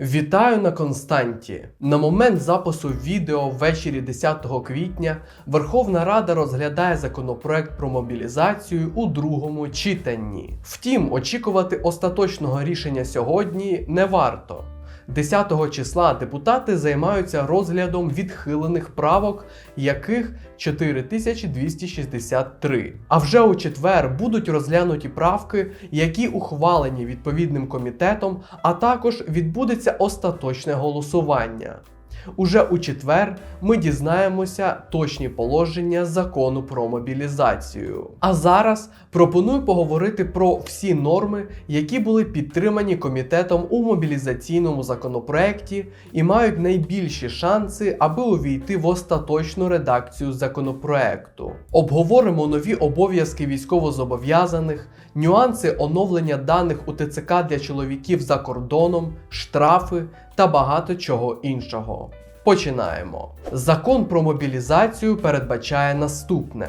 Вітаю на Константі. На момент запису відео ввечері 10 квітня Верховна Рада розглядає законопроект про мобілізацію у другому читанні. Втім, очікувати остаточного рішення сьогодні не варто. 10 числа депутати займаються розглядом відхилених правок, яких 4263. А вже у четвер будуть розглянуті правки, які ухвалені відповідним комітетом, а також відбудеться остаточне голосування. Уже у четвер ми дізнаємося точні положення закону про мобілізацію. А зараз пропоную поговорити про всі норми, які були підтримані комітетом у мобілізаційному законопроекті і мають найбільші шанси, аби увійти в остаточну редакцію законопроекту. Обговоримо нові обов'язки військовозобов'язаних, нюанси оновлення даних у ТЦК для чоловіків за кордоном, штрафи та багато чого іншого. Починаємо. Закон про мобілізацію передбачає наступне.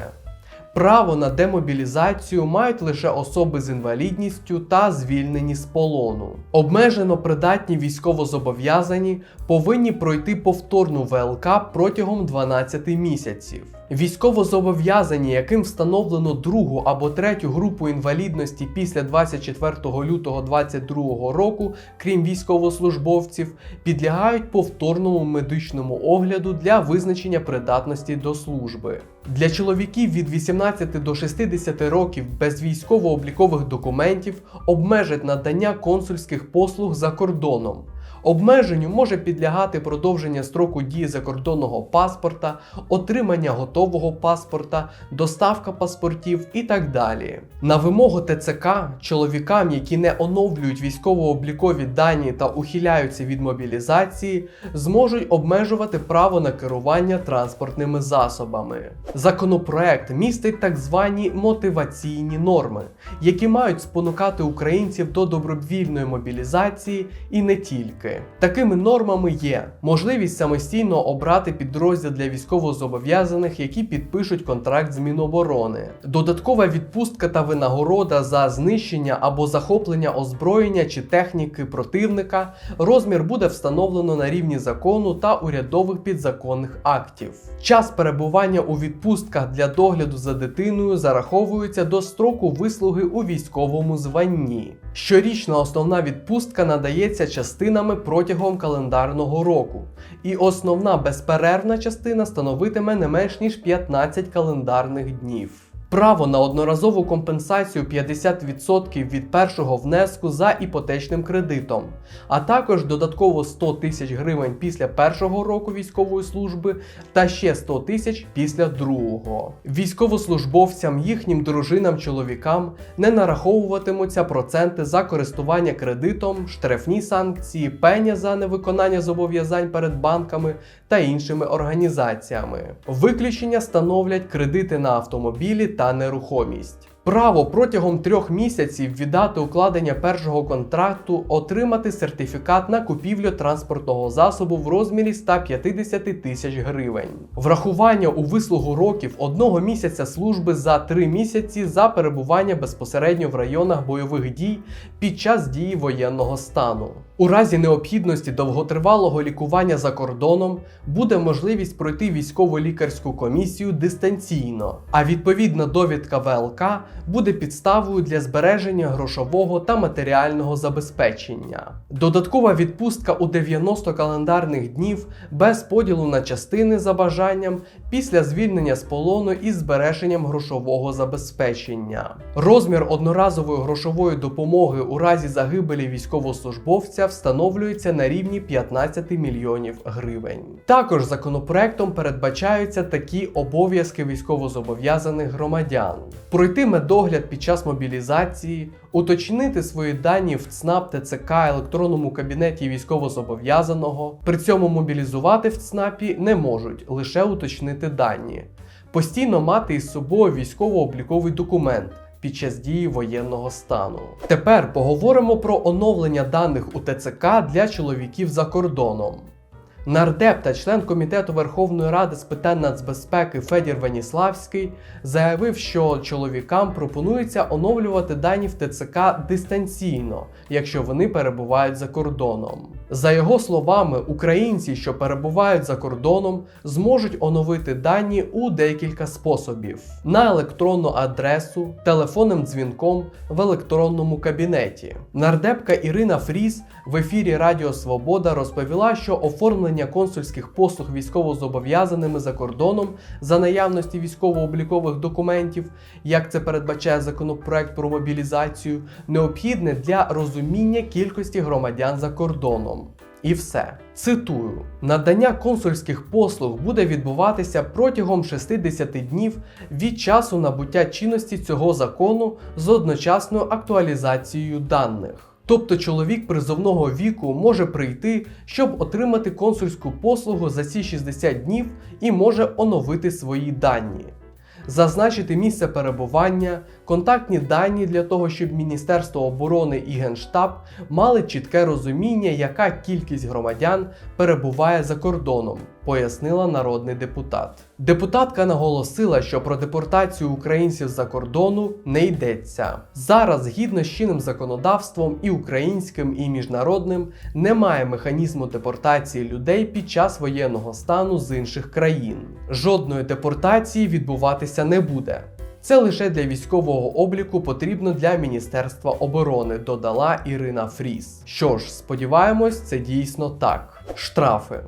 Право на демобілізацію мають лише особи з інвалідністю та звільнені з полону. Обмежено придатні військовозобов'язані повинні пройти повторну ВЛК протягом 12 місяців. Військовозобов'язані, яким встановлено другу або третю групу інвалідності після 24 лютого 2022 року, крім військовослужбовців, підлягають повторному медичному огляду для визначення придатності до служби. Для чоловіків від 18 до 60 років без військово-облікових документів обмежать надання консульських послуг за кордоном. Обмеженню може підлягати продовження строку дії закордонного паспорта, отримання готового паспорта, доставка паспортів і так далі. На вимогу ТЦК чоловікам, які не оновлюють військово-облікові дані та ухиляються від мобілізації, зможуть обмежувати право на керування транспортними засобами. Законопроект містить так звані мотиваційні норми, які мають спонукати українців до добровільної мобілізації і не тільки. Такими нормами є можливість самостійно обрати підрозділ для військовозобов'язаних, які підпишуть контракт з Міноборони, додаткова відпустка та винагорода за знищення або захоплення озброєння чи техніки противника. Розмір буде встановлено на рівні закону та урядових підзаконних актів. Час перебування у відпустках для догляду за дитиною зараховується до строку вислуги у військовому званні. Щорічна основна відпустка надається частинами протягом календарного року, і основна безперервна частина становитиме не менш ніж 15 календарних днів. Право на одноразову компенсацію 50% від першого внеску за іпотечним кредитом, а також додатково 100 тисяч гривень після першого року військової служби та ще 100 тисяч після другого. Військовослужбовцям, їхнім дружинам, чоловікам не нараховуватимуться проценти за користування кредитом, штрафні санкції, пеня за невиконання зобов'язань перед банками та іншими організаціями. Виключення становлять кредити на автомобілі та нерухомість. Право протягом трьох місяців від дати укладення першого контракту отримати сертифікат на купівлю транспортного засобу в розмірі 150 тисяч гривень. Врахування у вислугу років одного місяця служби за три місяці за перебування безпосередньо в районах бойових дій під час дії воєнного стану. У разі необхідності довготривалого лікування за кордоном буде можливість пройти військово-лікарську комісію дистанційно, а відповідна довідка ВЛК буде підставою для збереження грошового та матеріального забезпечення. Додаткова відпустка у 90 календарних днів без поділу на частини за бажанням після звільнення з полону із збереженням грошового забезпечення. Розмір одноразової грошової допомоги у разі загибелі військовослужбовця встановлюється на рівні 15 мільйонів гривень. Також законопроектом передбачаються такі обов'язки військовозобов'язаних громадян: пройти медогляд під час мобілізації, уточнити свої дані в ЦНАП ТЦК електронному кабінеті військовозобов'язаного. При цьому мобілізувати в ЦНАПі не можуть, лише уточнити дані. Постійно мати із собою військово-обліковий документ під час дії воєнного стану. Тепер поговоримо про оновлення даних у ТЦК для чоловіків за кордоном. Нардеп та член комітету Верховної Ради з питань нацбезпеки Федір Веніславський заявив, що чоловікам пропонується оновлювати дані в ТЦК дистанційно, якщо вони перебувають за кордоном. За його словами, українці, що перебувають за кордоном, зможуть оновити дані у декілька способів: на електронну адресу, телефонним дзвінком в електронному кабінеті. Нардепка Ірина Фріс в ефірі Радіо Свобода розповіла, що оформлення консульських послуг військовозобов'язаними за кордоном за наявності військово-облікових документів, як це передбачає законопроект про мобілізацію, необхідне для розуміння кількості громадян за кордоном. І все. Цитую: надання консульських послуг буде відбуватися протягом 60 днів від часу набуття чинності цього закону з одночасною актуалізацією даних. Тобто чоловік призовного віку може прийти, щоб отримати консульську послугу за ці 60 днів і може оновити свої дані. Зазначити місце перебування, контактні дані для того, щоб Міністерство оборони і Генштаб мали чітке розуміння, яка кількість громадян перебуває за кордоном, пояснила народний депутат. Депутатка наголосила, що про депортацію українців за кордону не йдеться. Зараз, згідно з чинним законодавством, і українським, і міжнародним, немає механізму депортації людей під час воєнного стану з інших країн. Жодної депортації відбуватися не буде. Це лише для військового обліку потрібно для Міністерства оборони, додала Ірина Фріс. Що ж, сподіваємось, це дійсно так. Штрафи.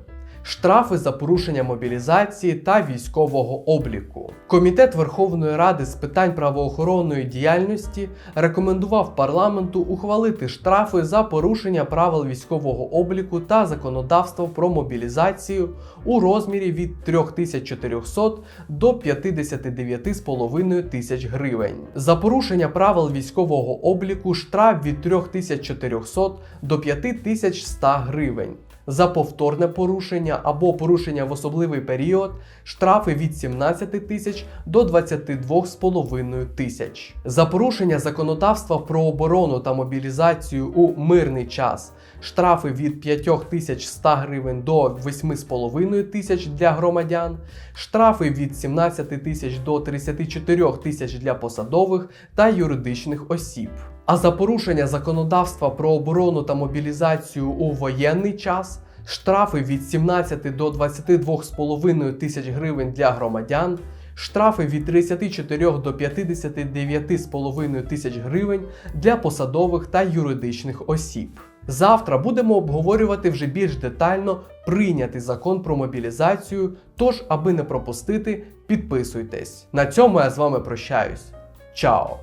Штрафи за порушення мобілізації та військового обліку. Комітет Верховної Ради з питань правоохоронної діяльності рекомендував парламенту ухвалити штрафи за порушення правил військового обліку та законодавства про мобілізацію у розмірі від 3400 до 59,5 тисяч гривень. За порушення правил військового обліку штраф від 3400 до 5100 гривень. За повторне порушення або порушення в особливий період штрафи від 17 тисяч до 22,5 тисяч. За порушення законодавства про оборону та мобілізацію у мирний час штрафи від 5100 гривень до 8,5 тисяч для громадян, штрафи від 17 тисяч до 34 тисяч для посадових та юридичних осіб. А за порушення законодавства про оборону та мобілізацію у воєнний час штрафи від 17 до 22,5 тисяч гривень для громадян, штрафи від 34 до 59,5 тисяч гривень для посадових та юридичних осіб. Завтра будемо обговорювати вже більш детально прийнятий закон про мобілізацію. Тож, аби не пропустити, підписуйтесь. На цьому я з вами прощаюсь. Чао!